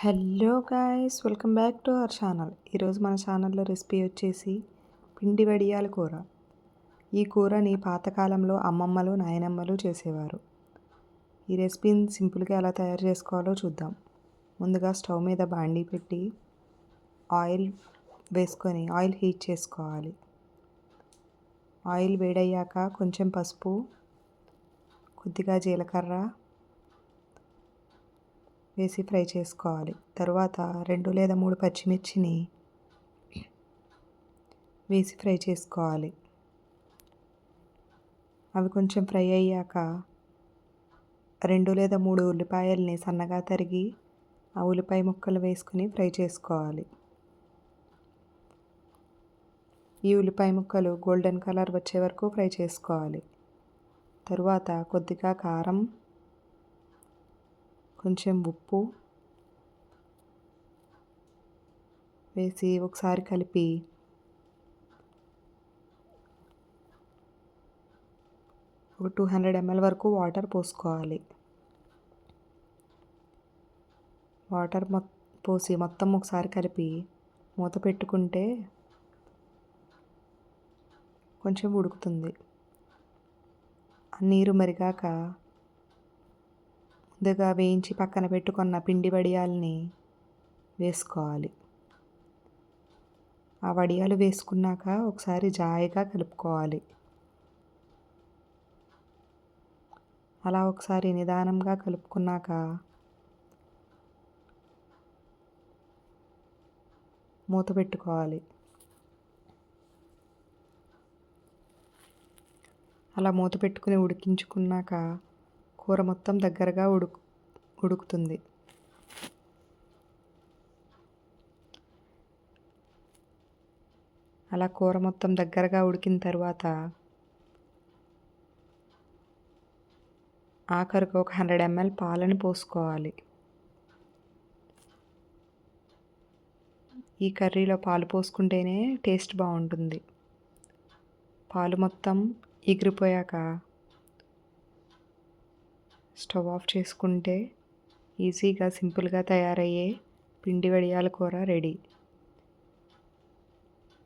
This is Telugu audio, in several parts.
Hello guys welcome back to our channel. ఈరోజు మన ఛానల్లో రెసిపీ వచ్చేసి పిండి వడియాల కూర. ఈ కూరని పాతకాలంలో అమ్మమ్మలు నాయనమ్మలు చేసేవారు. ఈ రెసిపీని సింపుల్గా ఎలా తయారు చేసుకోవాలో చూద్దాం. ముందుగా స్టవ్ మీద బాండీ పెట్టి ఆయిల్ వేసుకొని ఆయిల్ హీట్ చేసుకోవాలి. ఆయిల్ వేడయ్యాక కొంచెం పసుపు కొద్దిగా జీలకర్ర వేసి ఫ్రై చేసుకోవాలి. తర్వాత రెండు లేదా మూడు పచ్చిమిర్చిని వేసి ఫ్రై చేసుకోవాలి. అవి కొంచెం ఫ్రై అయ్యాక రెండు లేదా మూడు ఉల్లిపాయల్ని సన్నగా తరిగి ఆ ఉల్లిపాయ ముక్కలు వేసుకుని ఫ్రై చేసుకోవాలి. ఈ ఉల్లిపాయ ముక్కలు గోల్డెన్ కలర్ వచ్చే వరకు ఫ్రై చేసుకోవాలి. తరువాత కొద్దిగా కారం కొంచెం ఉప్పు వేసి ఒకసారి కలిపి ఒక టూ హండ్రెడ్ ఎంఎల్ వరకు వాటర్ పోసుకోవాలి. వాటర్ మొ పోసి మొత్తం ఒకసారి కలిపి మూత పెట్టుకుంటే కొంచెం ఉడుకుతుంది. నీరు మరిగాక ముందుగా వేయించి పక్కన పెట్టుకున్న పిండి వడియాల్ని వేసుకోవాలి. ఆ వడియాలు వేసుకున్నాక ఒకసారి జాయిగా కలుపుకోవాలి. అలా ఒకసారి నిదానంగా కలుపుకున్నాక మూత పెట్టుకోవాలి. అలా మూత పెట్టుకుని ఉడికించుకున్నాక కూర మొత్తం దగ్గరగా ఉడుకు ఉడుకుతుంది. అలా కూర మొత్తం దగ్గరగా ఉడికిన తర్వాత ఆఖరికి ఒక హండ్రెడ్ ఎంఎల్ పాలని పోసుకోవాలి. ఈ కర్రీలో పాలు పోసుకుంటేనే టేస్ట్ బాగుంటుంది. పాలు మొత్తం ఎగిరిపోయాక స్టవ్ ఆఫ్ చేసుకుంటే ఈజీగా సింపుల్గా తయారయ్యే పిండి వడియాల కూర రెడీ.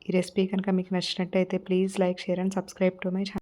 ఈ రెసిపీ కనుక మీకు నచ్చినట్టయితే please like share and subscribe to my channel.